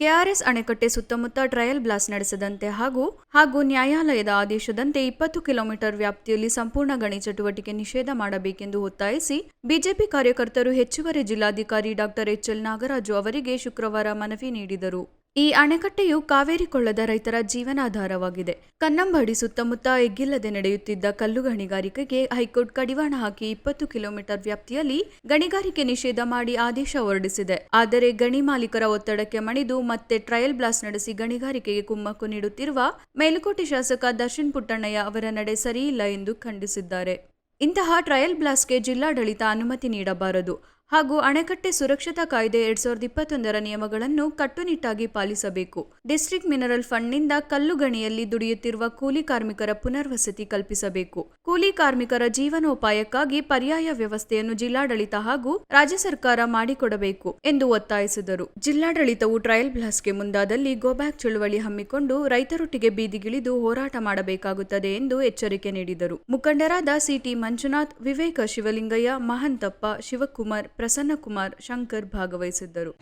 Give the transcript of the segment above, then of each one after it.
KRS ಅಣೆಕಟ್ಟೆ ಸುತ್ತಮುತ್ತ trial blast ನಡೆಸದಂತೆ ಹಾಗೂ ಹಾಗೂ ನ್ಯಾಯಾಲಯದ ಆದೇಶದಂತೆ ಇಪ್ಪತ್ತು ಕಿಲೋಮೀಟರ್ ವ್ಯಾಪ್ತಿಯಲ್ಲಿ ಸಂಪೂರ್ಣ ಗಣಿ ಚಟುವಟಿಕೆ ನಿಷೇಧ ಮಾಡಬೇಕೆಂದು ಒತ್ತಾಯಿಸಿ, ಬಿಜೆಪಿ ಕಾರ್ಯಕರ್ತರು ಹೆಚ್ಚುವರಿ ಜಿಲ್ಲಾಧಿಕಾರಿ ಡಾಕ್ಟರ್ ಎಚ್ಎಲ್ ನಾಗರಾಜು ಅವರಿಗೆ ಶುಕ್ರವಾರ ಮನವಿ ನೀಡಿದರು. ಈ ಅಣೆಕಟ್ಟೆಯು ಕಾವೇರಿ ಕೊಳ್ಳದ ರೈತರ ಜೀವನಾಧಾರವಾಗಿದೆ. ಕನ್ನಂಬಾಡಿ ಸುತ್ತಮುತ್ತ ಎಗ್ಗಿಲ್ಲದೆ ನಡೆಯುತ್ತಿದ್ದ ಕಲ್ಲು ಗಣಿಗಾರಿಕೆಗೆ ಹೈಕೋರ್ಟ್ ಕಡಿವಾಣ ಹಾಕಿ ಇಪ್ಪತ್ತು ಕಿಲೋಮೀಟರ್ ವ್ಯಾಪ್ತಿಯಲ್ಲಿ ಗಣಿಗಾರಿಕೆ ನಿಷೇಧ ಮಾಡಿ ಆದೇಶ ಹೊರಡಿಸಿದೆ. ಆದರೆ ಗಣಿ ಮಾಲೀಕರ ಒತ್ತಡಕ್ಕೆ ಮಣಿದು ಮತ್ತೆ ಟ್ರಯಲ್ ಬ್ಲಾಸ್ಟ್ ನಡೆಸಿ ಗಣಿಗಾರಿಕೆಗೆ ಕುಮ್ಮಕ್ಕು ನೀಡುತ್ತಿರುವ ಮೇಲುಕೋಟೆ ಶಾಸಕ ದರ್ಶನ್ ಪುಟ್ಟಣ್ಣಯ್ಯ ಅವರ ನಡೆ ಸರಿಯಿಲ್ಲ ಎಂದು ಖಂಡಿಸಿದ್ದಾರೆ. ಇಂತಹ ಟ್ರಯಲ್ ಬ್ಲಾಸ್ಟ್ಗೆ ಜಿಲ್ಲಾಡಳಿತ ಅನುಮತಿ ನೀಡಬಾರದು. ಹಾಗೂ ಅಣೆಕಟ್ಟೆ ಸುರಕ್ಷತಾ ಕಾಯ್ದೆ ಎರಡ್ ಸಾವಿರದ ಇಪ್ಪತ್ತೊಂದರ ನಿಯಮಗಳನ್ನು ಕಟ್ಟುನಿಟ್ಟಾಗಿ ಪಾಲಿಸಬೇಕು. ಡಿಸ್ಟ್ರಿಕ್ಟ್ ಮಿನರಲ್ ಫಂಡ್ನಿಂದ ಕಲ್ಲು ಗಣಿಯಲ್ಲಿ ದುಡಿಯುತ್ತಿರುವ ಕೂಲಿ ಕಾರ್ಮಿಕರ ಪುನರ್ವಸತಿ ಕಲ್ಪಿಸಬೇಕು. ಕೂಲಿ ಕಾರ್ಮಿಕರ ಜೀವನೋಪಾಯಕ್ಕಾಗಿ ಪರ್ಯಾಯ ವ್ಯವಸ್ಥೆಯನ್ನು ಜಿಲ್ಲಾಡಳಿತ ಹಾಗೂ ರಾಜ್ಯ ಸರ್ಕಾರ ಮಾಡಿಕೊಡಬೇಕು ಎಂದು ಒತ್ತಾಯಿಸಿದರು. ಜಿಲ್ಲಾಡಳಿತವು ಟ್ರಯಲ್ ಬ್ಲಾಸ್ಟ್ಗೆ ಮುಂದಾದಲ್ಲಿ ಗೋಬ್ಯಾಕ್ ಚಳುವಳಿ ಹಮ್ಮಿಕೊಂಡು ರೈತರೊಟ್ಟಿಗೆ ಬೀದಿಗಿಳಿದು ಹೋರಾಟ ಮಾಡಬೇಕಾಗುತ್ತದೆ ಎಂದು ಎಚ್ಚರಿಕೆ ನೀಡಿದರು. ಮುಖಂಡರಾದ ಸಿಟಿ ಮಂಜುನಾಥ್, ವಿವೇಕ ಶಿವಲಿಂಗಯ್ಯ, ಮಹಂತಪ್ಪ, ಶಿವಕುಮಾರ್ ಪ್ರಸನ್ನಕುಮಾರ್ ಶಂಕರ್ ಭಾಗವಹಿಸಿದ್ದರು.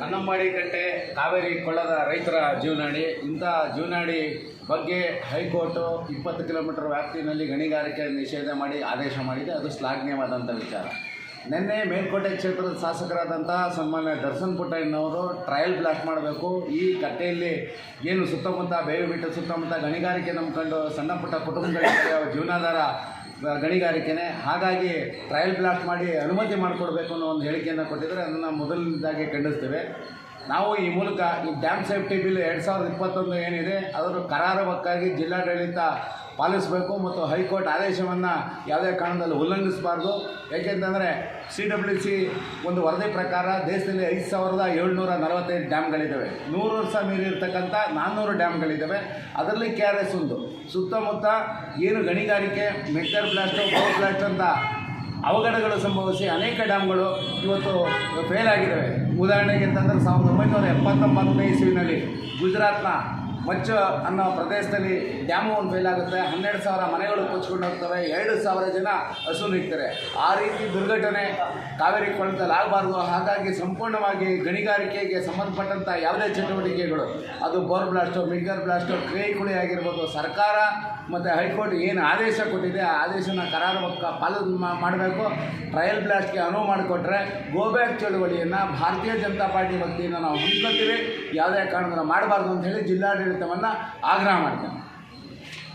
ಕನ್ನಂಬಾಡಿ ಕಟ್ಟೆ ಕಾವೇರಿ ಕೊಳ್ಳದ ರೈತರ ಜೀವನಾಡಿ, ಇಂಥ ಜೀವನಾಡಿ ಬಗ್ಗೆ ಹೈಕೋರ್ಟು ಇಪ್ಪತ್ತು ಕಿಲೋಮೀಟರ್ ವ್ಯಾಪ್ತಿಯಲ್ಲಿ ಗಣಿಗಾರಿಕೆ ನಿಷೇಧ ಮಾಡಿ ಆದೇಶ ಮಾಡಿದೆ. ಅದು ಶ್ಲಾಘನೀಯವಾದಂಥ ವಿಚಾರ. ನಿನ್ನೆ ಮೇಲ್ಕೋಟೆ ಕ್ಷೇತ್ರದ ಶಾಸಕರಾದಂಥ ಸನ್ಮಾನ್ಯ ದರ್ಶನ್ ಪುಟ್ಟಯ್ಯನವರು ಟ್ರಯಲ್ ಬ್ಲಾಸ್ಟ್ ಮಾಡಬೇಕು. ಈ ಕಟ್ಟೆಯಲ್ಲಿ ಏನು ಸುತ್ತಮುತ್ತ ಬೇವು ಬಿಟ್ಟು ಸುತ್ತಮುತ್ತ ಗಣಿಗಾರಿಕೆ ನಂಬ್ಕೊಂಡು ಸಣ್ಣ ಪುಟ್ಟ ಕುಟುಂಬಗಳಿಗೆ ಜೀವನಾಧಾರ ಗಣಿಗಾರಿಕೆನೇ. ಹಾಗಾಗಿ ಟ್ರಯಲ್ ಬ್ಲಾಸ್ಟ್ ಮಾಡಿ ಅನುಮತಿ ಮಾಡಿಕೊಡ್ಬೇಕು ಅನ್ನೋ ಒಂದು ಹೇಳಿಕೆಯನ್ನು ಕೊಟ್ಟಿದ್ದಾರೆ. ಅದನ್ನು ಮೊದಲನೇದಾಗಿ ಖಂಡಿಸ್ತೇವೆ. ನಾವು ಈ ಮೂಲಕ ಈ ಡ್ಯಾಮ್ ಸೇಫ್ಟಿ ಬಿಲ್ ಎರಡು ಸಾವಿರದ ಇಪ್ಪತ್ತೊಂದು ಏನಿದೆ, ಅದರ ಕರಾರುವಕ್ಕಾಗಿ ಜಿಲ್ಲಾಡಳಿತ ಪಾಲಿಸಬೇಕು ಮತ್ತು ಹೈಕೋರ್ಟ್ ಆದೇಶವನ್ನು ಯಾವುದೇ ಕಾರಣದಲ್ಲಿ ಉಲ್ಲಂಘಿಸಬಾರ್ದು. ಏಕೆಂತಂದರೆ ಸಿ ಡಬ್ಲ್ಯೂ ಸಿ ಒಂದು ವರದಿ ಪ್ರಕಾರ ದೇಶದಲ್ಲಿ ಐದು ಸಾವಿರದ ಏಳ್ನೂರ ನಲವತ್ತೈದು ಡ್ಯಾಮ್ಗಳಿದ್ದಾವೆ. ನೂರು ವರ್ಷ ಮೀರಿರ್ತಕ್ಕಂಥ ನಾನ್ನೂರು ಡ್ಯಾಮ್ಗಳಿದ್ದಾವೆ. ಅದರಲ್ಲಿ ಕೆ ಆರ್ ಎಸ್ ಒಂದು. ಸುತ್ತಮುತ್ತ ಏನು ಗಣಿಗಾರಿಕೆ ಮೆಕ್ಟರ್ ಬ್ಲಾಸ್ಟು, ಪವರ್ ಬ್ಲಾಸ್ಟ್ ಅಂತ ಅವಘಡಗಳು ಸಂಭವಿಸಿ ಅನೇಕ ಡ್ಯಾಮ್ಗಳು ಇವತ್ತು ಫೇಲ್ ಆಗಿದ್ದಾವೆ. ಉದಾಹರಣೆಗೆ ಅಂತಂದರೆ ಸಾವಿರದ ಒಂಬೈನೂರ ಎಪ್ಪತ್ತೊಂಬತ್ತನೇ ಇಸ್ವಿನಲ್ಲಿ ಗುಜರಾತ್ನ ಮಚ್ಚ ಅನ್ನೋ ಪ್ರದೇಶದಲ್ಲಿ ಡ್ಯಾಮು ಒಂದು ಫೇಲ್ ಆಗುತ್ತೆ. ಹನ್ನೆರಡು ಸಾವಿರ ಮನೆಗಳು ಕೊಚ್ಕೊಂಡು ಹೋಗ್ತವೆ. ಎರಡು ಸಾವಿರ ಜನ ಹಸು ನಿಗ್ತಾರೆ. ಆ ರೀತಿ ದುರ್ಘಟನೆ ಕಾವೇರಿ ಕೊಳದಲ್ಲಿ ಆಗಬಾರ್ದು. ಹಾಗಾಗಿ ಸಂಪೂರ್ಣವಾಗಿ ಗಣಿಗಾರಿಕೆಗೆ ಸಂಬಂಧಪಟ್ಟಂಥ ಯಾವುದೇ ಚಟುವಟಿಕೆಗಳು, ಅದು ಬೋರ್ ಬ್ಲಾಸ್ಟು ಮಿಡ್ಗರ್ ಬ್ಲಾಸ್ಟು, ಕ್ರೇ ಕುಳಿ ಆಗಿರ್ಬೋದು, ಸರ್ಕಾರ ಮತ್ತು ಹೈಕೋರ್ಟ್ ಏನು ಆದೇಶ ಕೊಟ್ಟಿದೆ, ಆ ಆದೇಶನ ಕರಾರುವಕ್ಕ ಪಾಲನೆ ಮಾಡಬೇಕು. ಟ್ರಯಲ್ ಬ್ಲಾಸ್ಟ್ಗೆ ಅನುವು ಮಾಡಿಕೊಟ್ರೆ ಗೋಬ್ಯಾಕ್ ಚಳುವಳಿಯನ್ನು ಭಾರತೀಯ ಜನತಾ ಪಾರ್ಟಿ ವತಿಯಿಂದ ನಾವು ಹಮ್ಮಿಕೊಳ್ತೀವಿ ಯಾವುದೇ ಕಾರಣದ ಮಾಡಬಾರ್ದು ಅಂತ ಹೇಳಿ எடுத்தவன் தான் ஆக்ராம எடுத்தான்